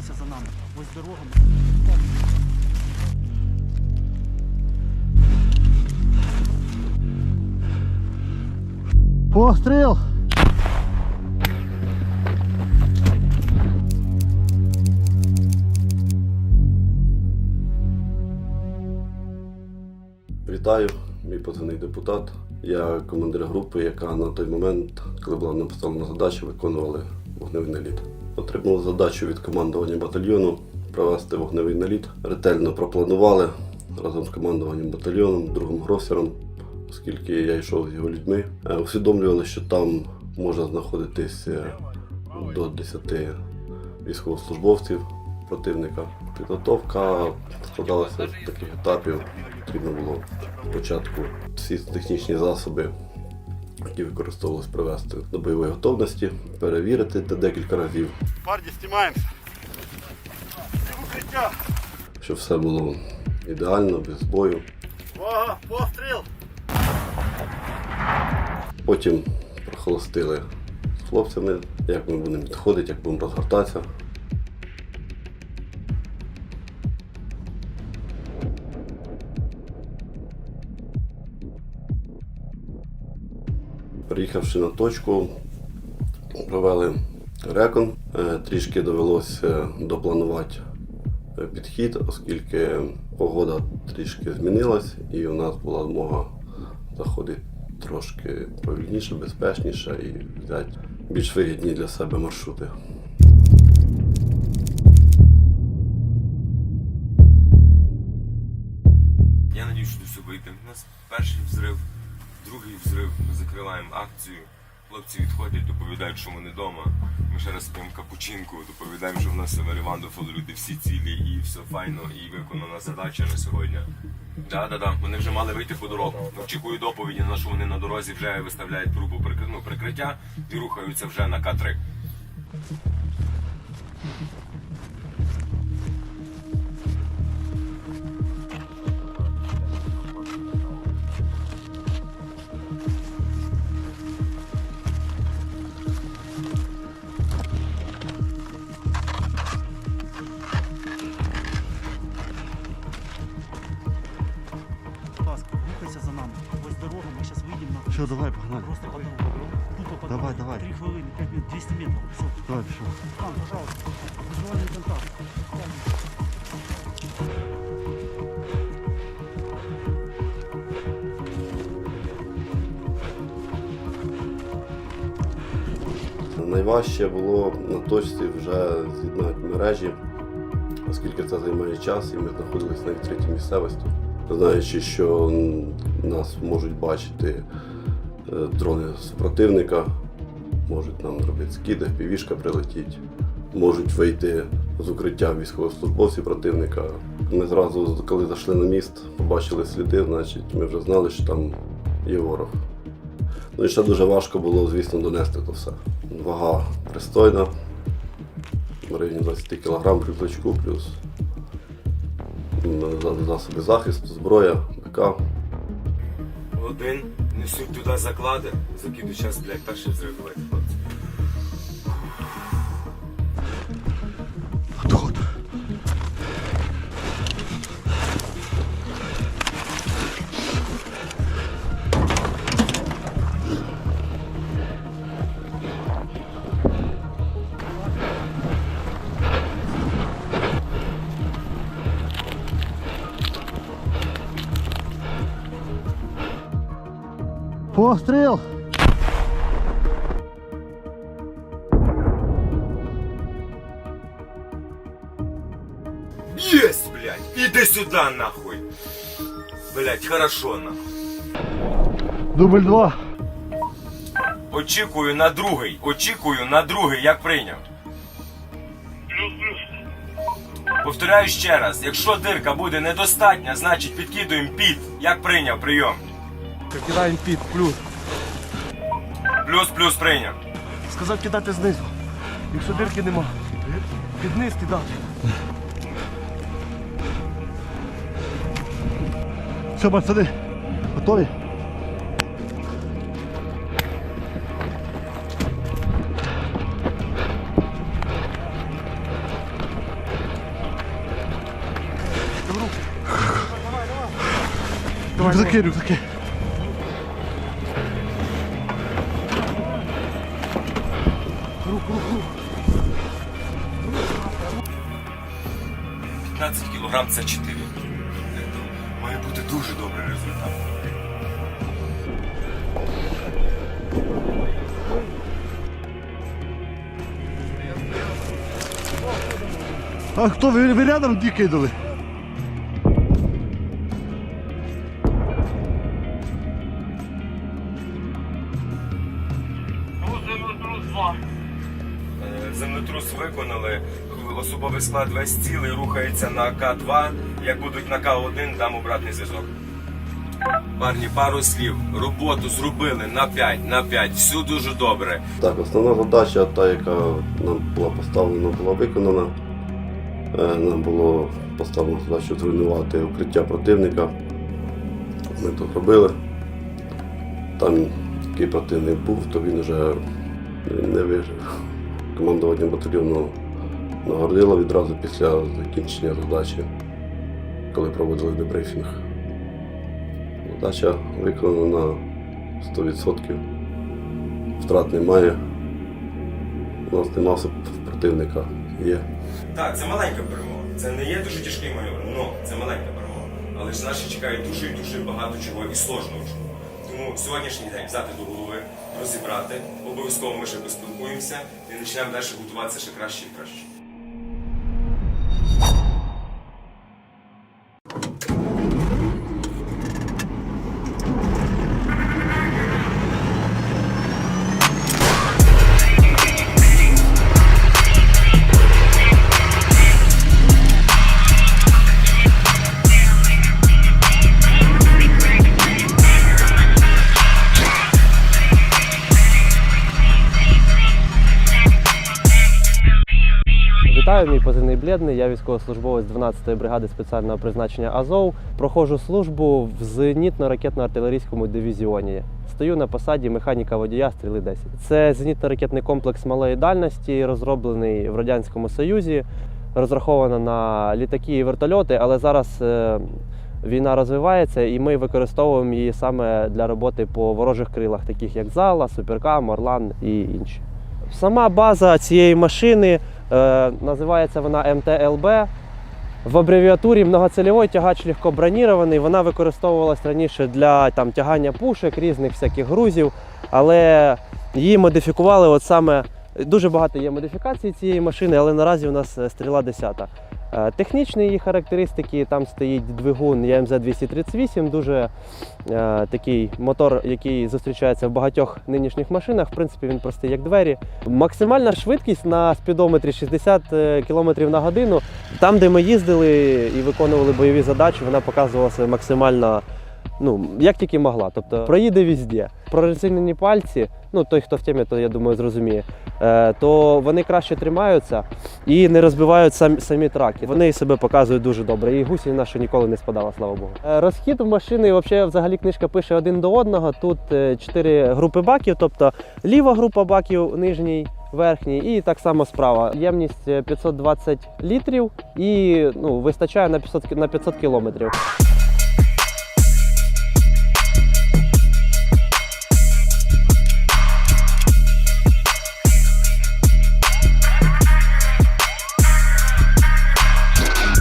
рухайся за нами. Ось дорога. Постріл! Вітаю, мій позивний депутат. Я командир групи, яка на той момент, коли була нам поставлена задача, виконували вогневий наліт. Отримав задачу від командування батальйону провести вогневий наліт. Ретельно пропланували разом з командуванням батальйоном, другом Гросером, оскільки я йшов з його людьми. Е, Усвідомлювали, що там може знаходитись до 10 військовослужбовців противника. Підготовка складалася з таких етапів. Потрібно було спочатку всі технічні засоби, які використовувалися, привести до бойової готовності, перевірити це декілька разів, Парні, знімаємося. Укриття. щоб все було ідеально, без бою. Увага, постріл. Потім прохолостили з хлопцями, як ми будемо підходити, як будемо розгортатися. Приїхавши на точку, провели рекон. Е, Трішки довелося допланувати е, підхід, оскільки погода трішки змінилась і у нас була змога заходити трошки повільніше, безпечніше і взяти більш вигідні для себе маршрути. Я надію, що все вийде. У нас перший взрив, другий взрив. Ми закриваємо акцію. Хлопці відходять, доповідають, що вони вдома. Ми ще раз п'ємо капучинку, доповідаємо, що в нас Севері Вандофол, люди всі цілі і все файно, і виконана задача на сьогодні. Да, да, да. Вони вже мали вийти по дорогу. Очікую доповіді на що вони на дорозі вже виставляють трубу ну, прикриття і рухаються вже на К3. Рухайся за нами. Ось дорога, ми зараз вийдемо на Що, давай, погнали. просто по дорогу. Тупо по Давай, давай. Три хвилини, 5 минут, 200 метрів. Все. Давай, пішов. Там, пожалуйста. Візуальний контакт. Найважче було на точці вже з'єднати мережі, оскільки це займає час і ми знаходилися на відкритій місцевості. Знаючи, що нас можуть бачити е, дрони супротивника, можуть нам робити скиди, півішка прилетіть, можуть вийти з укриття військовослужбовці противника. Ми зразу, коли зайшли на міст, побачили сліди, значить ми вже знали, що там є ворог. Ну і ще дуже важко було, звісно, донести то все. Вага пристойна, в районі 20 кг рюкзачку, плюс м, за- засоби захисту, зброя, БК. Один, несуть туди заклади, закиду час, блядь, перший взрив, Постріл! Есть, блядь! Иди сюда, нахуй! Блядь, хорошо, нахуй. Дубль два. Очікую на другий, очікую на другий, як прийняв. Повторяю ще раз, якщо дирка буде недостатня, значить підкидуємо під, як прийняв прийом. Кидаємо під, плюс. Плюс, плюс тренер. Сказав кидати знизу. Якщо дырки нема. Під низ кидати. Все, пацани, готові? Давай, давай. Рюкзаки, рюкзаки. 15 кілограм це 4. Має бути дуже добрий результат. А хто ви, ви рядом ді кидали? Е, Землетрус виконали, особовий склад весь цілий рухається на К2. Як будуть на К1, дам обратний зв'язок. Парні, пару слів. Роботу зробили на 5, на 5. Все дуже добре. Так, основна задача, та, яка нам була поставлена, була виконана. Е, Нам було поставлено задачу зруйнувати укриття противника. Ми то робили. Там який противник був, то він вже не вижив. Командування батальйону нагородило відразу після закінчення задачі, коли проводили дебрифінг. Задача виконана на 100%. Втрат немає. У нас нема противника. Є. Так, це маленька перемога. Це не є дуже тяжкий маневр, але це маленька перемога. Але ж наші чекають дуже і дуже багато чого і сложного чого. Тому сьогоднішній день взяти до голови, розібрати. Обов'язково ми ще поспілкуємося і почнемо далі готуватися ще краще і краще. Вітаю, мій позивний Блєдний. Я військовослужбовець 12-ї бригади спеціального призначення Азов. Проходжу службу в зенітно-ракетно-артилерійському дивізіоні. Стою на посаді механіка водія стріли 10. Це зенітно-ракетний комплекс малої дальності, розроблений в Радянському Союзі, розраховано на літаки і вертольоти, але зараз е, війна розвивається і ми використовуємо її саме для роботи по ворожих крилах, таких як Зала, Суперкам, Орлан і інші. Сама база цієї машини називається вона МТЛБ. В абревіатурі многоцільовий тягач легкобронірований. Вона використовувалась раніше для там, тягання пушек, різних всяких грузів, але її модифікували от саме. Дуже багато є модифікацій цієї машини, але наразі у нас е, стріла 10. Е, Технічні її характеристики, там стоїть двигун ЯМЗ 238, дуже е, такий мотор, який зустрічається в багатьох нинішніх машинах. В принципі, він простий як двері. Максимальна швидкість на спідометрі 60 км на годину. Там, де ми їздили і виконували бойові задачі, вона показувалася максимально. Ну, як тільки могла, тобто проїде везде. Прорезинені пальці, ну той, хто в темі, то я думаю, зрозуміє, е, то вони краще тримаються і не розбивають самі, самі траки. Вони себе показують дуже добре. І гусінь наша ніколи не спадала, слава Богу. Е, Розхід машини, взагалі, взагалі книжка пише один до одного. Тут е, чотири групи баків, тобто ліва група баків, нижній. Верхній і так само справа. Ємність е, 520 літрів і ну, вистачає на 500, на 500 кілометрів.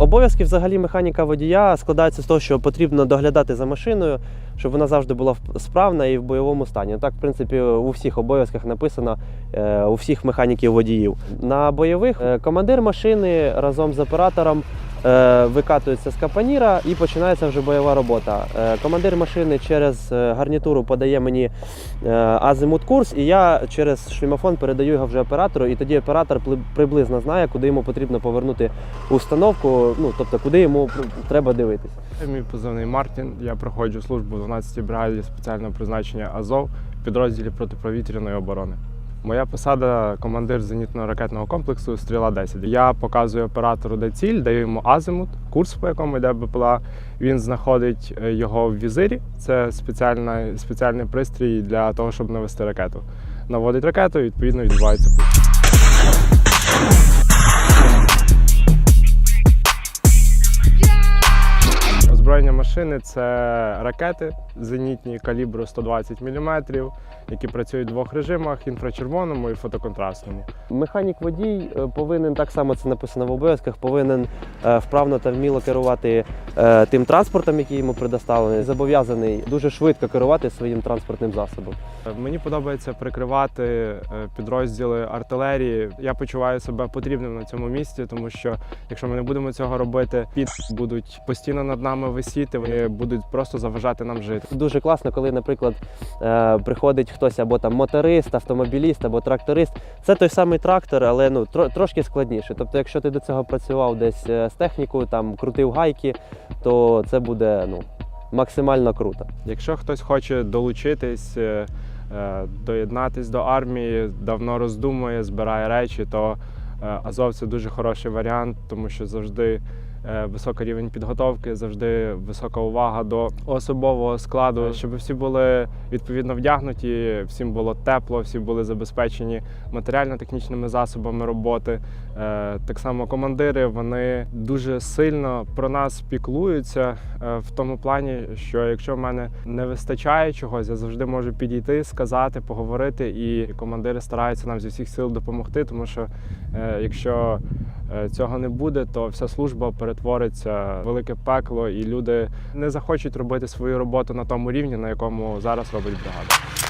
Обов'язки взагалі механіка водія складаються з того, що потрібно доглядати за машиною, щоб вона завжди була справна і в бойовому стані. Так, в принципі, у всіх обов'язках написано е, у всіх механіків водіїв. На бойових е, командир машини разом з оператором викатується з капаніра і починається вже бойова робота. Е, командир машини через е, гарнітуру подає мені е, азимут курс, і я через шлімофон передаю його вже оператору, і тоді оператор приблизно знає, куди йому потрібно повернути установку, ну тобто куди йому треба дивитись. Мій позивний Мартін. Я проходжу службу в 12-й бригаді спеціального призначення Азов в підрозділі протиповітряної оборони. Моя посада командир зенітно-ракетного комплексу Стріла 10. Я показую оператору, де ціль, даю йому азимут, курс, по якому йде БПЛА. Він знаходить е, його в візирі. Це спеціальний, спеціальний пристрій для того, щоб навести ракету. Наводить ракету, і відповідно відбувається пуск. Машини це ракети зенітні калібру 120 мм, які працюють в двох режимах: інфрачервоному і фотоконтрастному. Механік-водій е, повинен, так само це написано в обов'язках, повинен е, вправно та вміло керувати е, тим транспортом, який йому предоставлений. Зобов'язаний дуже швидко керувати своїм транспортним засобом. Мені подобається прикривати підрозділи артилерії. Я почуваю себе потрібним на цьому місці, тому що якщо ми не будемо цього робити, під будуть постійно над нами висіти, вони будуть просто заважати нам жити. Дуже класно, коли, наприклад, е, приходить хтось або там моторист, автомобіліст або тракторист. Це той самий трактор, але ну трошки складніше. Тобто, якщо ти до цього працював десь е, з технікою, там крутив гайки, то це буде ну максимально круто. Якщо хтось хоче долучитись, е, доєднатись до армії, давно роздумує, збирає речі, то Азов це дуже хороший варіант, тому що завжди високий рівень підготовки, завжди висока увага до особового складу, щоб всі були відповідно вдягнуті, всім було тепло, всі були забезпечені матеріально-технічними засобами роботи. Е, Так само командири вони дуже сильно про нас піклуються е, в тому плані, що якщо в мене не вистачає чогось, я завжди можу підійти, сказати, поговорити, і командири стараються нам зі всіх сил допомогти, тому що е, якщо цього не буде, то вся служба перетвориться в велике пекло, і люди не захочуть робити свою роботу на тому рівні, на якому зараз робить бригада.